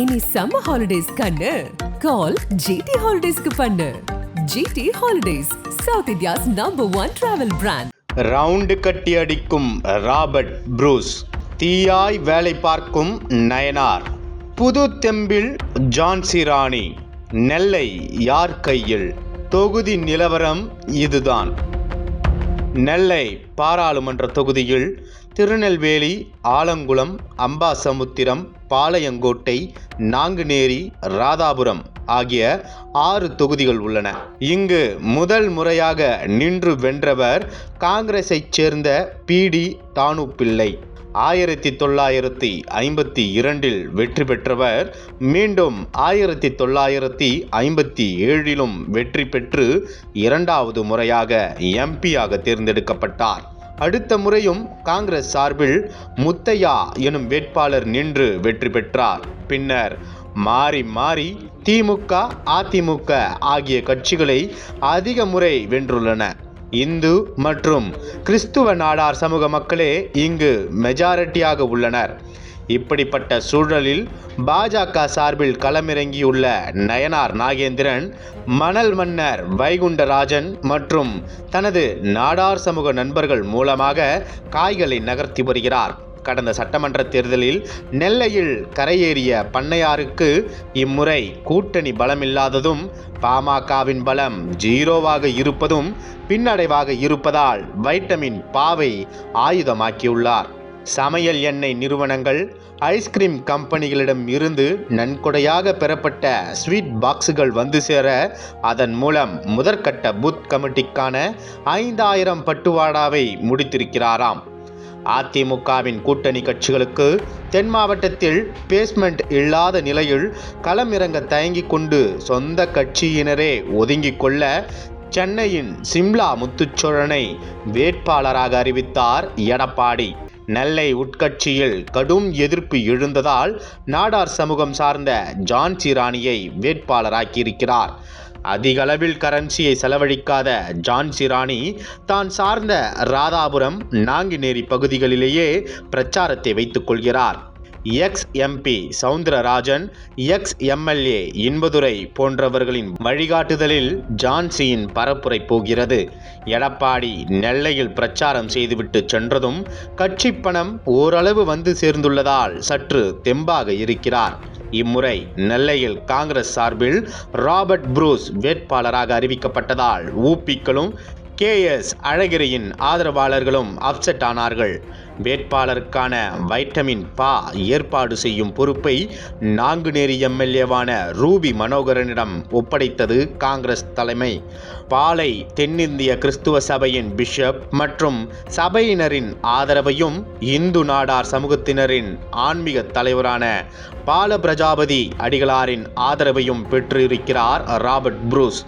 இனி summer holidays கண்ணு. Call GT ஹாலிடேஸ்க்கு பண்ணு. GT holidays south India's number one travel brand round கட்டி அடிக்கும் ராபர்ட் ப்ரூஸ் தீயாய் வேலை பார்க்கும் நயனார். புது தெம்பில் ஜான்சி ராணி நெல்லை யார் கையில்? தொகுதி நிலவரம் இதுதான். நெல்லை பாராளுமன்ற தொகுதியில் திருநெல்வேலி ஆலங்குளம் அம்பாசமுத்திரம் பாளையங்கோட்டை நாங்குநேரி ராதாபுரம் ஆகிய ஆறு தொகுதிகள் உள்ளன. இங்கு முதல் முறையாக நின்று வென்றவர் காங்கிரஸைச் சேர்ந்த பிடி தானு பிள்ளை ஆயிரத்தி தொள்ளாயிரத்தி ஐம்பத்தி இரண்டில் வெற்றி பெற்றவர் மீண்டும் ஆயிரத்தி தொள்ளாயிரத்தி ஐம்பத்தி ஏழிலும் வெற்றி பெற்று இரண்டாவது முறையாக எம்பியாக தேர்ந்தெடுக்கப்பட்டார். அடுத்த முறையும் காங்கிரஸ் சார்பில் முத்தையா எனும் வேட்பாளர் நின்று வெற்றி பெற்றார். பின்னர் மாறி மாறி திமுக அதிமுக ஆகிய கட்சிகளை அதிக முறை வென்றுள்ளன. இந்து மற்றும் கிறிஸ்துவ நாடார் சமூக மக்களே இங்கு மெஜாரிட்டியாக உள்ளனர். இப்படிப்பட்ட சூழலில் பாஜக சார்பில் களமிறங்கியுள்ள நயனார் நாகேந்திரன் மணல் மன்னர் வைகுண்டராஜன் மற்றும் தனது நாடார் சமூக நண்பர்கள் மூலமாக காய்களை நகர்த்தி வருகிறார். கடந்த சட்டமன்ற தேர்தலில் நெல்லையில் கரையேறிய பண்ணையாருக்கு இம்முறை கூட்டணி பலமில்லாததும் பாமகவின் பலம் ஜீரோவாக இருப்பதும் பின்னடைவாக இருப்பதால் வைட்டமின் பாவை ஆயுதமாக்கியுள்ளார். சமையல் எண்ணெய் நிறுவனங்கள் ஐஸ்கிரீம் கம்பெனிகளிடம் இருந்து நன்கொடையாக பெறப்பட்ட ஸ்வீட் பாக்ஸுகள் வந்து சேர அதன் மூலம் முதற்கட்ட பூத் கமிட்டிக்கான ஐந்தாயிரம் பட்டுவாடாவை முடித்திருக்கிறாராம். அதிமுகவின் கூட்டணி கட்சிகளுக்கு தென் மாவட்டத்தில் பேஸ்மெண்ட் இல்லாத நிலையில் களமிறங்க தயங்கிக் கொண்டு சொந்த கட்சியினரே ஒதுங்கிக் கொள்ள சென்னையின் சிம்லா முத்துச்சோழனை வேட்பாளராக அறிவித்தார் எடப்பாடி. நெல்லை உட்கட்சியில் கடும் எதிர்ப்பு எழுந்ததால் நாடார் சமூகம் சார்ந்த ஜான்சி ராணியை வேட்பாளராக்கியிருக்கிறார். அதிக அளவில் கரன்சியை செலவழிக்காத ஜான்சி ராணி தான் சார்ந்த ராதாபுரம் நாங்குநேரி பகுதிகளிலேயே பிரச்சாரத்தை வைத்துக் கொள்கிறார். Ex MP Soundararajan ex MLA Inbadurai போன்றவர்களின் வழிகாட்டுதலில் ஜான்சியின் பரப்புரை போகிறது. எடப்பாடி நெல்லையில் பிரச்சாரம் செய்துவிட்டு சென்றதும் கட்சி பணம் ஓரளவு வந்து சேர்ந்துள்ளதால் சற்று தெம்பாக இருக்கிறார். இம்முறை நெல்லையில் காங்கிரஸ் சார்பில் ராபர்ட் புரூஸ் வேட்பாளராக அறிவிக்கப்பட்டதால் ஊப்பிக்களும் கே எஸ் அழகிரியின் ஆதரவாளர்களும் அப்செட் ஆனார்கள். வேட்பாளருக்கான வைட்டமின் பா ஏற்பாடு செய்யும் பொறுப்பை நாங்குநேரி எம்எல்ஏவான ரூபி மனோகரனிடம் ஒப்படைத்தது காங்கிரஸ் தலைமை. பாலை தென்னிந்திய கிறிஸ்துவ சபையின் பிஷப் மற்றும் சபையினரின் ஆதரவையும் இந்து நாடார் சமூகத்தினரின் ஆன்மீக தலைவரான பால பிரஜாபதி அடிகளாரின் ஆதரவையும் பெற்றிருக்கிறார் ராபர்ட் புரூஸ்.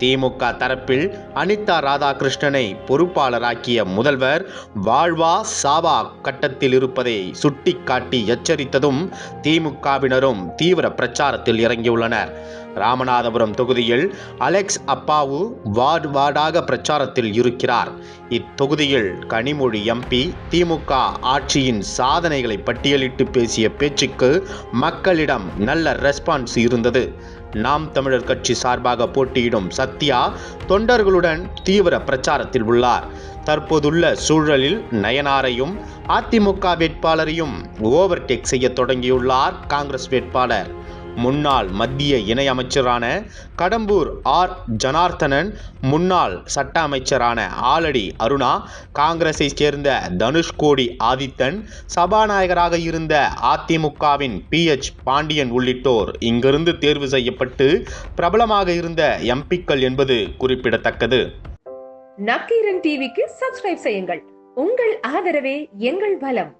திமுக தரப்பில் அனிதா ராதாகிருஷ்ணனை பொறுப்பாளராக்கிய முதல்வர் வாழ்வா சாவா கட்டத்தில் இருப்பதை சுட்டிக்காட்டி எச்சரித்ததும் திமுகவினரும் தீவிர பிரச்சாரத்தில் இறங்கியுள்ளனர். ராமநாதபுரம் தொகுதியில் அலெக்ஸ் அப்பாவு வார்டு வார்டாக பிரச்சாரத்தில் இருக்கிறார். இத்தொகுதியில் கனிமொழி எம்பி திமுக ஆட்சியின் சாதனைகளை பட்டியலிட்டு பேசிய பேச்சுக்கு மக்களிடம் நல்ல ரெஸ்பான்ஸ் இருந்தது. நாம் தமிழர் கட்சி சார்பாக போட்டியிடும் சத்யா தொண்டர்களுடன் தீவிர பிரச்சாரத்தில் உள்ளார். தற்போதுள்ள சூழலில் நயனாரையும் அதிமுக வேட்பாளரையும் ஓவர்டேக் செய்ய தொடங்கியுள்ளார் காங்கிரஸ் வேட்பாளர். முன்னாள் மத்திய இணையமைச்சரான கடம்பூர் ஆர் ஜனார்த்தனன் முன்னாள் சட்ட அமைச்சரான ஆலடி அருணா காங்கிரஸை சேர்ந்த தனுஷ்கோடி ஆதித்தன் சபாநாயகராக இருந்த அதிமுகவின் பி எச் பாண்டியன் உள்ளிட்டோர் இங்கிருந்து தேர்வு செய்யப்பட்டு பிரபலமாக இருந்த எம்பிக்கள் என்பது குறிப்பிடத்தக்கது. நக்கீரன் டிவிக்கு சப்ஸ்கிரைப் செய்யுங்கள். உங்கள் ஆதரவே எங்கள் பலம்.